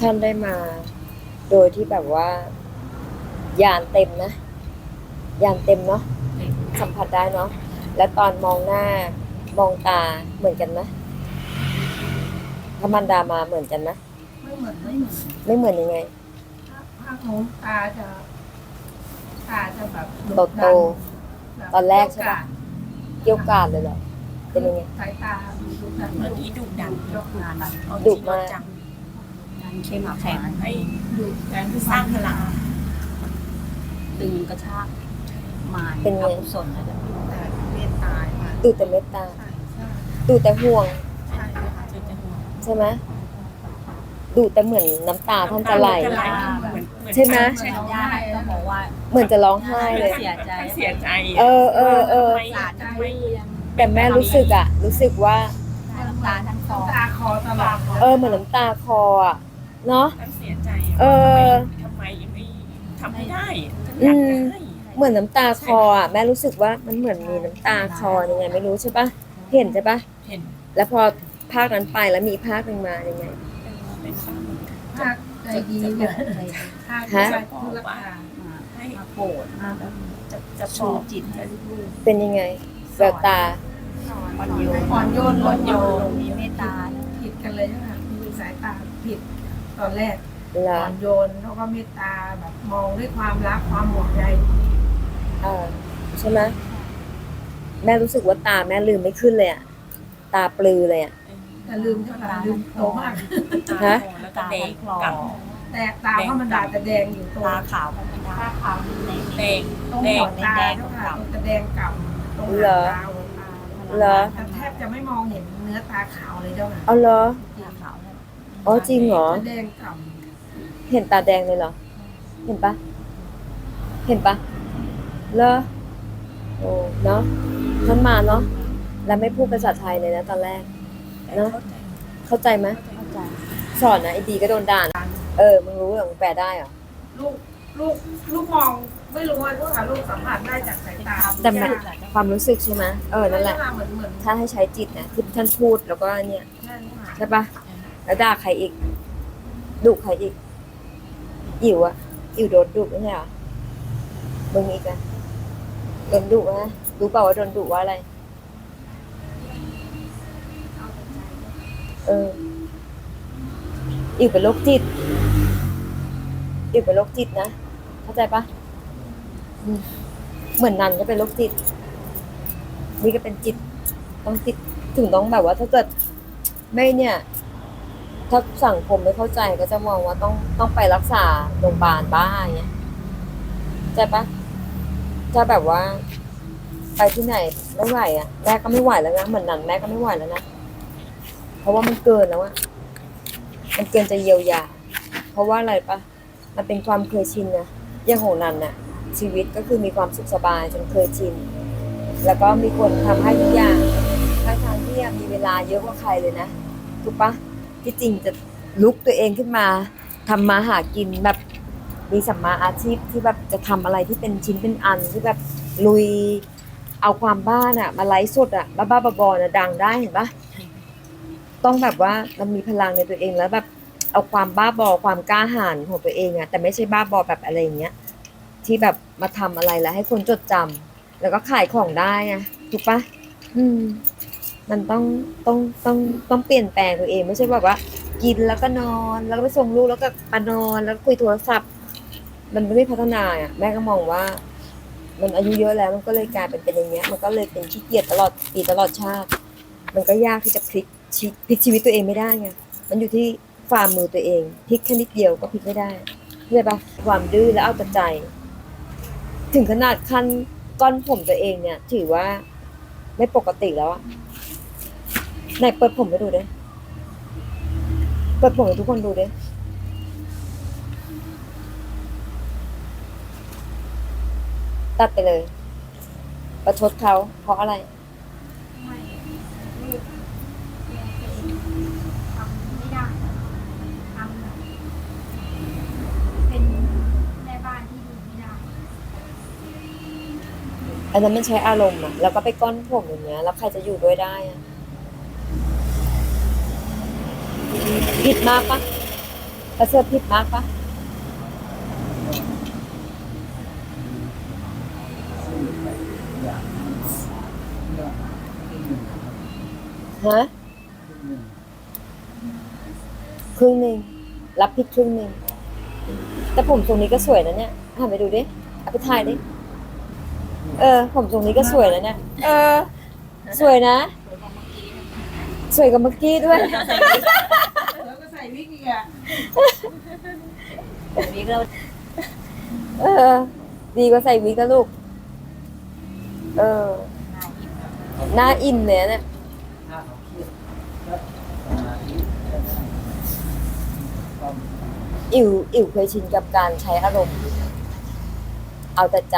ท่านได้มา โดยที่แบบว่า ยานเต็มนะ ยานเต็มเนาะสัมผัสได้เนาะและตอนมองหน้ามองตาเหมือนกันนะพระมันดามาเหมือนกันนะไม่เหมือนไม่เหมือนไม่เหมือนยังไงภาคโน้นตาจะตาจะแบบโตโตแบบตอนแรกใช่ปะเกี่ยวกาดเลยเหรอเป็นยังไงสายตาดุดันอันนี้ดุดันยกงานดุมากจังดัน เข้มแข็งให้ดุแรงสร้างพลังดึงกระชากมายเป็นไง อกุศลนะจ๊ะแต่เมตตาค่ะดูแต่เมตตา ใช่ใช่ดูแต่ห่วงใช่ค่ะจุดจะหัวใช่ไหมดูแต่เหมือนน้ำตาท่านจะไหลเหมือนเอนใช่ไหม ใช่ญาญาติก็บอกว่าเหมือนจะร้องไห้เลย เสียใจเสียใจเออเออเออทำไมสาใจไม่ยังแต่แม่รู้สึกอะรู้สึกว่า น้ำตาทั้งคอตาคอตลอดเออเหมือนน้ำตาคออะ เนาะท่านเสียใจเออ ทำไมไม่ทำไม่ได้อืท่านอยากมจะให้ เหมือนน้ำตาคออะแม่รู้สึกว่ามันเหมือนมีน้ำตาคอยังไงไม่รู้ใช่ปะเห็นใช่ปะเห็น แล้วพอภาคนั้นไปแล้วมีภาคหนึ่งมายังไง เป็นสร้างภาคใจดีเนี่ยภาคฮะใจผู้รักษาให้มาโปรดมาแบบจะจะบชูอกจิตให้ลูกเป็นยังไงแววตา อ่อนโยนอ่อนโยนอ่อนโยอ่อนนมีเมตตาผิดกันเลยใช่ไหมมีสายตาผิด ตอนแรกเหรออ่อนโยนแล้วก็เมตตาแบบมองด้วยความรักความห่วงใยเออใช่ไหมแม่รู้สึกว่าตาแม่ลืมไม่ขึ้นเลยอะตาปลือเลยอะ แต่ลืมเท่าไหร่ลืมโตมาก ฮะ แล้วก็ตาแดงทั้งคลอกับแต่ตาเพราะมันดาจะแดงอยู่ตรงตาขาวธรรมดาตาขาวในแดงตรงแดหังวตาแดงเท่าๆไหร่เก่าตรงจะแดงกล่ำตรงเหรหางอตาหัวตาเหรอ แต่แทบจะไม่มองเห็นเนื้อตาขาวเลยเจ้าค่ะเอาเหรอตาขาวเนี่ย อ๋อจริงเหรอจะแดงกล่เห็นตาแดงเลยเหรอ เห็นปะ เห็นปะเลอโอ้เนาะท่านมาเนาะ แล้วไม่พูดภาษาไทยเลยนะตอนแรกเนาะ เข้าใจไหมเข้าใจสอนนะไอ้ดีก็โดนด่านะเออ มึงรู้เหรอมึงแปลได้เหรอำลูกลูกลูกมองไม่รู้ว่าลูกค่ะลูกสัมผัสได้จากสายตาแต่มัน ความรู้สึกใช่ไหมเออ นั่นแหละ เหมือนเหมือนถ้าให้ใช้จิตนะที่ท่านพูดแล้วก็เนี่ยใช่ค่ะใช่ปะ แล้วด่าใครอีกดุใครอีกอิ๋วอะอิ๋วโดนดุไม่ใช่เหรอมึงอีกอะโดนดุนะรู้เปล่าว่าโดนดุว่าอะไร เอออิ๋วเป็นโรคจิตอิ๋วเป็นโรคจิตนะเข้าใจปะเหมือนนันก็เป็นโรคจิต นี่ก็เป็นจิตต้องจิตถึงต้องแบบว่าถ้าเกิดไม่เนี่ย ถ้าสังคมไม่เข้าใจก็จะมองว่าต้องต้องไปรักษาโรงพยาบาลบ้าอย่างเงี้ยใช่ปะถ้าแบบว่า ไปที่ไหนไม่ไหวอะแม่ก็ไม่ไหวแล้วนะเหมือนนั้นแม่ก็ไม่ไหวแล้วนะเพราะว่ามันเกินแล้วอะมันเกินจะเยียวยา เพราะว่าอะไรปะมันเป็นความเคยชินนะอย่างของนันน่ะ ชีวิตก็คือมีความสุขสบายจนเคยชิน แล้วก็มีคนทำให้ทุกอย่างทั้งทางที่มีเวลาเยอะกว่าใครเลยนะถูกปะ ที่จริงจะลุกตัวเองขึ้นมาทำมาหากินแบบมีสัมมาอาชีพที่แบบจะทำอะไรที่เป็นชิ้นเป็นอันที่แบบลุยเอาความบ้าน่ะมาไลฟ์สดอะบ้าบ้าๆบอๆนะดังได้เห็นปะต้องแบบว่ามันมีพลังในตัวเองแล้วแบบเอาความบ้าบอความกล้าหาญของตัวเองอะแต่ไม่ใช่บ้าบอแบบอะไรอย่างเงี้ยที่แบบมาทำอะไรแล้วให้คนจดจำแล้วก็ขายของได้ไงถูกปะอืม มันต้องต้องต้องต้องเปลี่ยนแปลงตัวเอง ไม่ใช่แบบว่า กินแล้วก็นอนแล้วก็ไปส่งลูกแล้วก็มานอนแล้วก็คุยโทรศัพท์ มันไม่พัฒนาอะแม่ก็มองว่า มันอายุเยอะแล้วมันก็เลยกลายเป็นเป็นอย่างเงี้ย มันก็เลยเป็นขี้เกียจตลอดปีตลอดชาติ มันก็ยากที่จะพลิกชีพลิกชีวิตตัวเองไม่ได้ไงมันอยู่ที่ฝ่ามือตัวเองพลิกแค่นิดเดียวก็พลิกไม่ได้เข้าใจปะความดื้อและเอาแต่ใจ ถึงขนาดขั้นก้อนผมตัวเองเนี่ย ถือว่าไม่ปกติแล้วอะ ไหนเปิดผมให้ดูดิเปิดผมให้ทุกคนดูดิตัดไปเลย ประชดเขาเพราะอะไร ไม่ลูกเลี้ยงตัวเองทำไม่ได้ทำแบบเป็นแม่บ้านที่ดูไม่ได้ อันนั้นมันใช้อารมณ์อะแล้วก็ไปก้อนผมอย่างเงี้ย แล้วใครจะอยู่ด้วยได้อะ ผิดมากปะประเสริฐผิดมากปะฮะครึ่งหนึ่งรับผิดครึ่งหนึ่งแต่ผมทรงนี้ก็สวยนะเนี่ยหันไปดูดิเอาไปถ่ายดิเออ ผมทรงนี้ก็สวยนะเนี่ยเออ สวยนะ สวยกว่าเมื่อกี้ด้วย วิกอีกอะวิกเราเออ ดีกว่าใส่วิกนะลูก เออ หน้าอิ่มเลยนะเนี่ยอิ๋วอิ๋วเคยชินกับการใช้อารมณ์ เอาแต่ใจ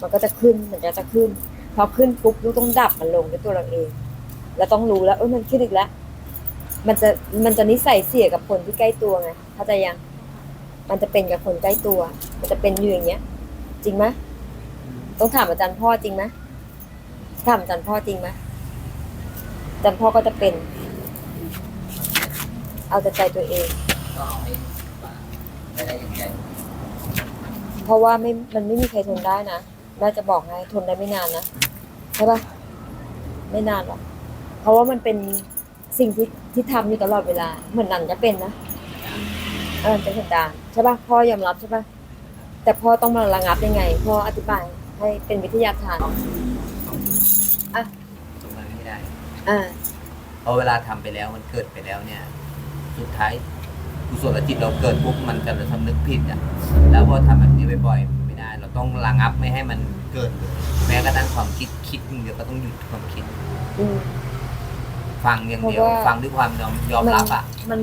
มันก็จะขึ้นมันก็จะขึ้น พอขึ้นปุ๊บลูกต้องดับมันลงด้วยตัวเราเอง แล้วต้องรู้แล้วเออมันขึ้นอีกแล้ว มันจะมันจะนิสัยเสียกับคนที่ใกล้ตัวไงเข้าใจยัง มันจะเป็นกับคนใกล้ตัว มันจะเป็นอยู่อย่างเงี้ย จริงไหมต้องถามอาจารย์พ่อจริงไหมถามอาจารย์พ่อจริงไหมอาจารย์พ่อก็จะเป็น เอาแต่ใจตัวเองเอาให้ไม่ได้อย่างใจเพราะว่าไม่มันไม่มีใครทนได้นะแม่จะบอกให้ทนได้ไม่นานนะใช่ปะไม่นานหรอกเพราะว่ามันเป็น สิ่งที่ที่ทำอยู่ตลอดเวลา เหมือนนันจะเป็นนะเออเป็นสันดานใช่ปะพ่อยอมรับใช่ปะแต่พ่อต้องมาระงับยังไงพ่ออธิบายให้เป็นวิทยาทานอะตรงนั้นไม่ได้อ่าเพราะเวลาทำไปแล้วมันเกิดไปแล้วเนี่ย สุดท้ายกุศลจิตเราเกิดปุ๊บมันจะสำนึกผิดอะแล้วพอทำแบบนี้บ่อยๆมันไม่ได้ เราต้องระงับไม่ให้มันเกิดเลยแม้กระทั่งความคิดคิดอย่างเดียวก็ต้องหยุดความคิด อืม ฟังอย่างเดียว เพราะว่า ฟังด้วยความยอมยอมรับอะ มัน